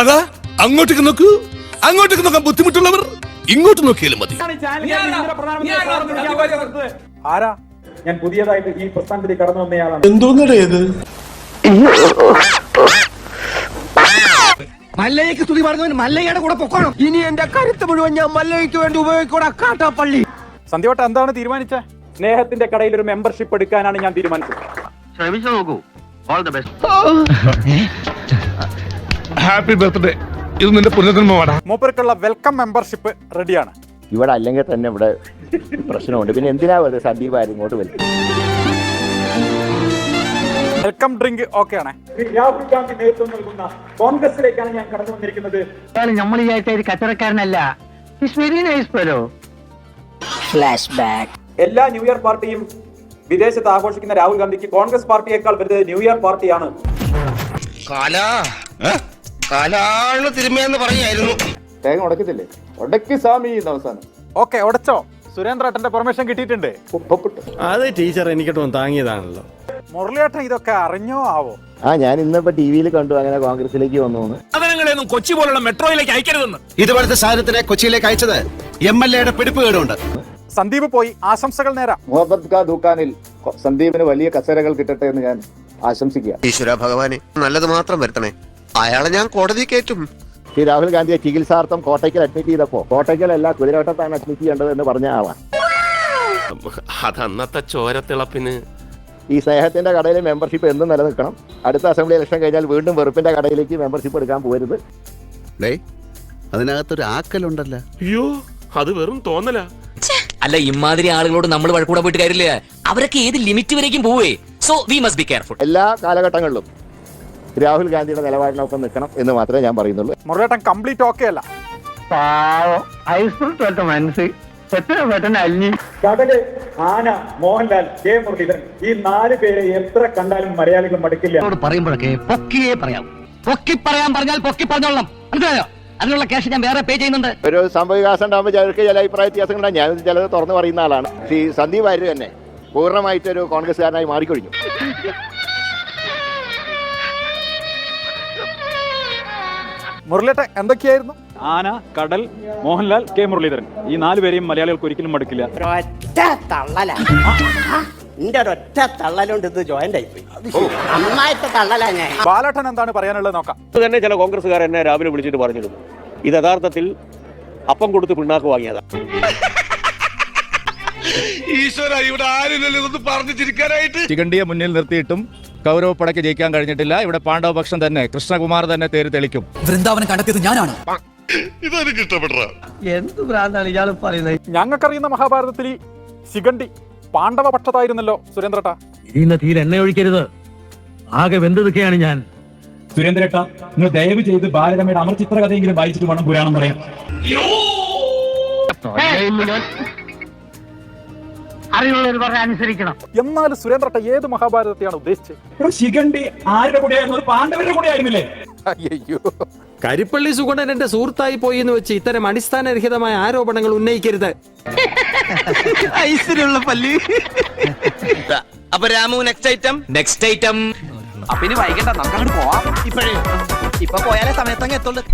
അതാ അങ്ങോട്ടേക്ക് നോക്കൂ. അങ്ങോട്ടേക്ക് നോക്കാൻ ബുദ്ധിമുട്ടുള്ളവർ ഇങ്ങോട്ട് നോക്കിയാലും മതി. ആരാ? ഞാൻ പുതിയതായിട്ട് ഈ പ്രസ്ഥാനത്തിൽ കടന്നു വന്നയാളാണ് എന്തോന്നടേ ഇത്? മല്ലയ്ക്ക് തുതി പറഞ്ഞവൻ മല്ലയ്യയുടെ കൂടെ പൊക്കണം. ഇനി എന്റെ കരുത്ത് മുഴുവൻ ഞാൻ മല്ലയ്ക്ക് വേണ്ടി ഉപയോഗിക്കൂടാ കാട്ടാപ്പള്ളി. സന്ധ്യവട്ട എന്താണ് തീരുമാനിച്ചത് സ്നേഹത്തിന്റെ കടയിൽ ഒരു മെമ്പർഷിപ്പ് എടുക്കാനാണ് ഞാൻ തീരുമാനിച്ചത്. ശ്രമിച്ചു നോക്കൂ. All the best happy birthday. ഇത് നിന്റെ പുനർജന്മമാണ് മൂപ്പർക്കുള്ള വെൽക്കം മെമ്പർഷിപ്പ് റെഡിയാണ്. ഇവിടെ അല്ലെങ്കിൽ തന്നെ ഇവിടെ പ്രശ്നമുണ്ട്. പിന്നെ എന്തിനാ വെറുതെ സന്ദീപ് ആരും ഇങ്ങോട്ട് വരും വെൽക്കം ഡ്രിങ്ക് ഓക്കെ ആണ് രാഹുൽ ഗാന്ധി നേതൃത്വം നൽകുന്ന കോൺഗ്രസിലേക്കാണ് ഞാൻ കടന്നു വന്നിരിക്കുന്നത് നമ്മൾ ഈ ആയിട്ട് ഒരു കച്ചവടക്കാരനല്ല. വെരി നൈസ് ഫെലോ എല്ലാ ന്യൂ ഇയർ പാർട്ടിയും വിദേശത്ത് ആഘോഷിക്കുന്ന രാഹുൽ ഗാന്ധിക്ക് കോൺഗ്രസ് പാർട്ടിയേക്കാൾ വലുത് ന്യൂ ഇയർ പാർട്ടിയാണ്. കാലാൾ തിരുമയെന്ന് പറയായിരുന്നു തേങ്ങ ഉടക്കത്തില്ലേ? ഉടക്കി സ്വാമി അവസാനം. ഓക്കെ ഉടച്ചോ? സുരേന്ദ്രേട്ടന്റെ പെർമിഷൻ കിട്ടിയിട്ടുണ്ട്. അത് ടീച്ചർ എനിക്കിട്ടൊന്ന് താങ്ങിയതാണല്ലോ. മുരളിയേട്ടൻ ഇതൊക്കെ അറിഞ്ഞോ ആവോ? ആ ഞാൻ ഇന്നിപ്പോ ടി വിയിൽ കണ്ടു അങ്ങനെ കോൺഗ്രസിലേക്ക് വന്നു. സാധനങ്ങളെയൊന്നും കൊച്ചി പോലുള്ള മെട്രോയിലേക്ക് അയക്കരുതെന്ന്. ഇതുപോലത്തെ സാധനത്തിനെ കൊച്ചിയിലേക്ക് അയച്ചത് എം എൽ എയുടെ പിടിപ്പ് കേടുണ്ട് സന്ദീപ് പോയി ആശംസകൾ നേരാം. മുഹമ്മദ് ഖാ ദുക്കാനിൽ സന്ദീപിന് വലിയ കസേരകൾ കിട്ടട്ടെ എന്ന് ഞാൻ ആശംസിക്കുക. ഈശ്വര ഭഗവാനെ നല്ലത് മാത്രം വരുത്തണേ. അയാളെ ഞാൻ കോടതി കയറ്റും. ശ്രീ രാഹുൽ ഗാന്ധിയെ ചികിത്സാർത്ഥം കോട്ടയ്ക്കൽ അഡ്മിറ്റ് ചെയ്തപ്പോ കോട്ടയ്ക്കലല്ല കുതിരവട്ടത്താണ് അഡ്മിറ്റ് ചെയ്യേണ്ടത് എന്ന് പറഞ്ഞ ആവാ അതന്നത്തെ ചോരത്തിളപ്പിന്. ഈ സ്നേഹത്തിന്റെ കടയിൽ മെമ്പർഷിപ്പ് എന്നും നിലനിൽക്കണം. അടുത്ത അസംബ്ലി ഇലക്ഷൻ കഴിഞ്ഞാൽ വീണ്ടും വെറുപ്പിന്റെ കടയിലേക്ക് മെമ്പർഷിപ്പ് എടുക്കാൻ പോരുത്. അതിനകത്തൊരു ആക്കലുണ്ടല്ലോ. അയ്യോ അത് വെറും തോന്നല. അല്ല ഇമാതിരി ആളുകളോട് നമ്മൾ വഴക്കൂടെ പോയിട്ട് കാര്യമില്ല. അവരൊക്കെ ഏത് ലിമിറ്റ് വരേക്കും പോവേ. So we must be careful എല്ലാ കാലഘട്ടങ്ങളിലും രാഹുൽ ഗാന്ധിയുടെ നിലപാടിനൊപ്പം നിൽക്കണം എന്ന് മാത്രമേ ഞാൻ പറയുന്നുള്ളൂ. മുരളേട്ടൻ കംപ്ലീറ്റ് ഓക്കെ അല്ല. മനസ്സ്. കടൽ ആന മോഹൻലാൽ കെ മുരളീധരൻ ഈ നാല് പേരെ എത്ര കണ്ടാലും മലയാളികൾ മടുക്കില്ല. പറയുമ്പോഴൊക്കെ പൊക്കിയേ പറയാം പൊക്കി പറയാൻ പറഞ്ഞാൽ പൊക്കി പറഞ്ഞോളാം മനസ്സിലായോ? അതിനുള്ള ക്യാഷ് ഞാൻ വേറെ പേ ചെയ്യുന്നുണ്ട്. ഒരു സംഭവവികാസം ഉണ്ടാകുമ്പോൾ ചിലർക്ക് ചില അഭിപ്രായ വ്യത്യാസങ്ങളുണ്ടാകും ഞാൻ ചിലത് തുറന്നു പറയുന്ന ആളാണ്. ശ്രീ സന്ദീപ് ആര്യ തന്നെ പൂർണമായിട്ടൊരു കോൺഗ്രസ്സുകാരനായി മാറിക്കഴിഞ്ഞു. മുരളിയേട്ടൻ എന്തൊക്കെയായിരുന്നു? ആന കടൽ മോഹൻലാൽ കെ മുരളീധരൻ. ഈ നാല് പേരെയും മലയാളികൾക്ക് ഒരിക്കലും മടുക്കില്ല. ഒറ്റ തള്ളല. നിന്റെ ഒരൊറ്റ തള്ളലുണ്ട് ഇത് ജോയിന്റ് ആയിപ്പോയി നന്നായിട്ട് തള്ളലാ ഞാൻ. ബാലേട്ടൻ എന്താണ് പറയാനുള്ളത് നോക്കാം. തന്നെ ചില കോൺഗ്രസ്സുകാർ എന്നെ രാവിലെ വിളിച്ചിട്ട് പറഞ്ഞിരുന്നു. ഇത് യഥാർത്ഥത്തിൽ അപ്പം കൊടുത്ത് പിണ്ണാക്ക് വാങ്ങിയതാ. ഈശ്വര ഇവിടെ ആരും ഇതൊന്ന് പറഞ്ഞു ചിരിക്കാനായിട്ട്. ശിഖണ്ഡിയെ മുന്നിൽ നിർത്തിയിട്ടും കൗരവപ്പടയ്ക്ക് ജയിക്കാൻ കഴിഞ്ഞിട്ടില്ല. ഇവിടെ പാണ്ഡവപക്ഷം തന്നെ കൃഷ്ണകുമാർ തന്നെ തേര് തെളിക്കും. വൃന്ദാവനം കണ്ടെത്തിയത് ഞാനാണ്. എന്ത് ഭ്രാന്താണ് ഇയാൾ പറയുന്നത്? ഞങ്ങൾക്കറിയുന്ന മഹാഭാരതത്തിൽ ഈ ശിഖണ്ഡി പാണ്ഡവ പക്ഷത്തായിരുന്നല്ലോ സുരേന്ദ്രട്ട? ഇന്ന് തീരെ എണ്ണ ഒഴിക്കരുത്. ആകെ വെന്തതൊക്കെയാണ് ഞാൻ. സുരേന്ദ്രട്ട നിങ്ങൾ ദയവ് ചെയ്ത് ബാലരമയുടെ അമർചിത്ര കഥയെങ്കിലും വായിച്ചിട്ട് വേണം പുരാണം പറയാൻ. അറിവുള്ളവർ പറഞ്ഞ അനുസരിക്കണം. എന്നാൽ സുരേന്ദ്രട്ട ഏത് മഹാഭാരതത്തെയാണ് ഉദ്ദേശിച്ചത്? ശിഖണ്ഡി ആരുടെ കൂടെ പാണ്ഡവരുടെ കൂടെ ആയിരുന്നില്ലേ അയ്യോ കരിപ്പള്ളി സുഗുണൻ എന്റെ സുഹൃത്തായി പോയി എന്ന് വെച്ച് ഇത്തരം അടിസ്ഥാനരഹിതമായ ആരോപണങ്ങൾ ഉന്നയിക്കരുത്. ഐശ്വര്യമുള്ള പല്ലി. അപ്പൊ Ramu next item next item അപ്പൊ ഇനി വൈകണ്ട നമുക്ക് അങ്ങോട്ട് പോവാം. ഇപ്പോഴേ. ഇപ്പൊ പോയാലേ സമയത്തങ്ങ് എത്തുള്ളൂ.